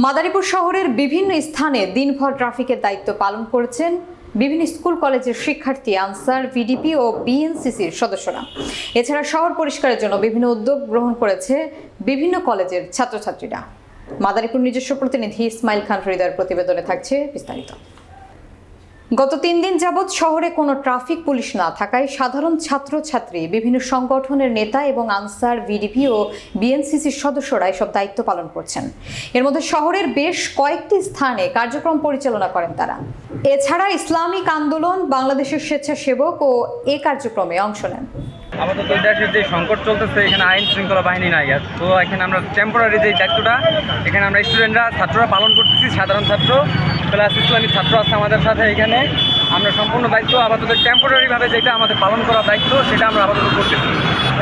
মাদারীপুর শহরের বিভিন্ন স্থানে দিনভর ট্রাফিকের দায়িত্ব পালন করেছেন বিভিন্ন স্কুল কলেজের শিক্ষার্থী, আনসার, ভিডিপি ও বিএনসিসির সদস্যরা। এছাড়া শহর পরিষ্কারের জন্য বিভিন্ন উদ্যোগ গ্রহণ করেছে বিভিন্ন কলেজের ছাত্রছাত্রীরা। মাদারীপুর নিজস্ব প্রতিনিধি ইসমাইল খান হৃদয়ের প্রতিবেদনে থাকছে বিস্তারিত। গত তিন দিন যাবৎ শহরে কোনো ট্রাফিক পুলিশ না থাকায় সাধারণ ছাত্রছাত্রী, বিভিন্ন সংগঠনের নেতা এবং আনসার, ভিডিপি ও বিএনসিসির সদস্যরা এসব দায়িত্ব পালন করছেন। এর মধ্যে শহরের বেশ কয়েকটি স্থানে কার্যক্রম পরিচালনা করেন তারা। এছাড়া ইসলামিক আন্দোলন, বাংলাদেশের স্বেচ্ছাসেবক ও এ কার্যক্রমে অংশ নেন। আপাতত দেশের যে সংকট চলতেছে, এখানে আইন শৃঙ্খলা বাহিনী নাই তো এখানে আমরা টেম্পোরারি যে দায়িত্বটা, এখানে আমরা স্টুডেন্টরা ছাত্ররা পালন করতেছি, সাধারণ ছাত্র প্লাস ইসলামিক ছাত্র আছে আমাদের সাথে এখানে। আমরা সম্পূর্ণ দায়িত্ব আপাতত টেম্পোরারিভাবে যেটা আমাদের পালন করার দায়িত্ব, সেটা আমরা আপাতত করতেছি।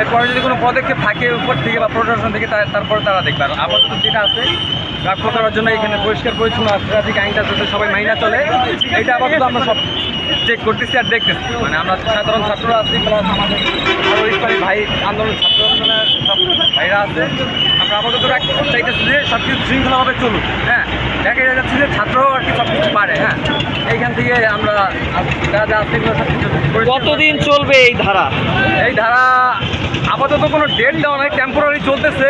এরপরে যদি কোনো পদক্ষেপ থাকে উপর থেকে বা প্রশাসন থেকে তারপরে তারা দেখবে। আর আপাতত যেটা আছে, রক্ষা করার জন্য এখানে পরিষ্কার পরিচ্ছন্ন ট্রাফিক আইনটা সবাই মাইনা চলে, এটা আপাতত আমরা সব চেক করতেছি আর দেখতেছি। মানে আমরা সাধারণ ছাত্ররা আছি প্লাস আমাদের আরও ইসলামী ভাই আন্দোলন ছাত্র আন্দোলনের সব ভাইরা আছে। আমরা আপাতত রাখতে চাইতেছি যে সব কিছু শৃঙ্খলাভাবে চলুক হ্যাঁ? দেখা যাচ্ছে যে ছাত্রও আর কি সব কিছু পারে হ্যাঁ? এইখান থেকে আমরা যা যা আছে কতদিন চলবে এই ধারা? এই ধারা আপাতত কোনো ডেট দেওয়া নাই টেম্পোরারি চলতেছে।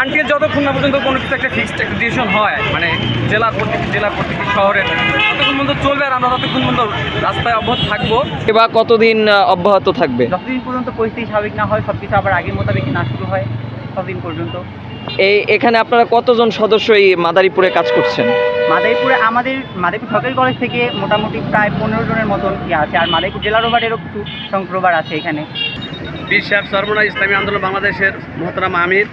আনটি যতক্ষণ না পর্যন্ত কোনো কিছু একটা ফিক্সড একটা ডিসিশন হয় মানে জেলা কর্তৃক জেলা কর্তৃক শহরের ততক্ষণ পর্যন্ত চলবে আর আমরা ততক্ষণ পর্যন্ত রাস্তায় অব্যাহত থাকব। বা কতদিন অব্যাহত থাকবে? যতদিন পর্যন্ত পরিস্থিতি স্বাভাবিক না হয় সব কিছু আবার আগের মোতাবেক না শুরু হয় ততদিন পর্যন্ত। এই এখানে আপনারা কতজন সদস্য এই মাদারীপুরে কাজ করছেন? মাদারীপুরে আমাদের মাদারীপুর সরকারি কলেজ থেকে মোটামুটি প্রায় পনেরো জনের মতন ইয়ে আছে আর মাদারীপুর জেলা রোবারেরও কিছু সংখ্যক রোবার আছে এখানে। বীর সাহেব সর্বনা ইসলামী আন্দোলন বাংলাদেশের মোহতারাম আমির।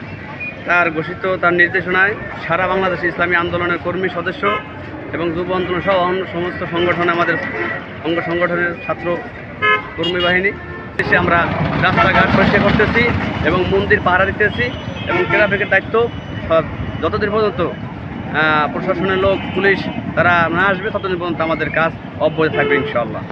তার ঘোষিত তার নির্দেশনায় সারা বাংলাদেশ ইসলামী আন্দোলনের কর্মী সদস্য এবং যুব আন্দোলন সহ অন্য সমস্ত সংগঠন আমাদের অঙ্গ সংগঠনের ছাত্র কর্মী বাহিনী। এসে আমরা রাস্তাঘাট পরিষ্কার করতেছি এবং মন্দির পাহারা দিতেছি এবং ট্রাফিকের দায়িত্ব যতদিন পর্যন্ত প্রশাসনের লোক, পুলিশ তারা না আসবে, ততদিন পর্যন্ত আমাদের কাজ অব্যাহত থাকবে ইনশাআল্লাহ।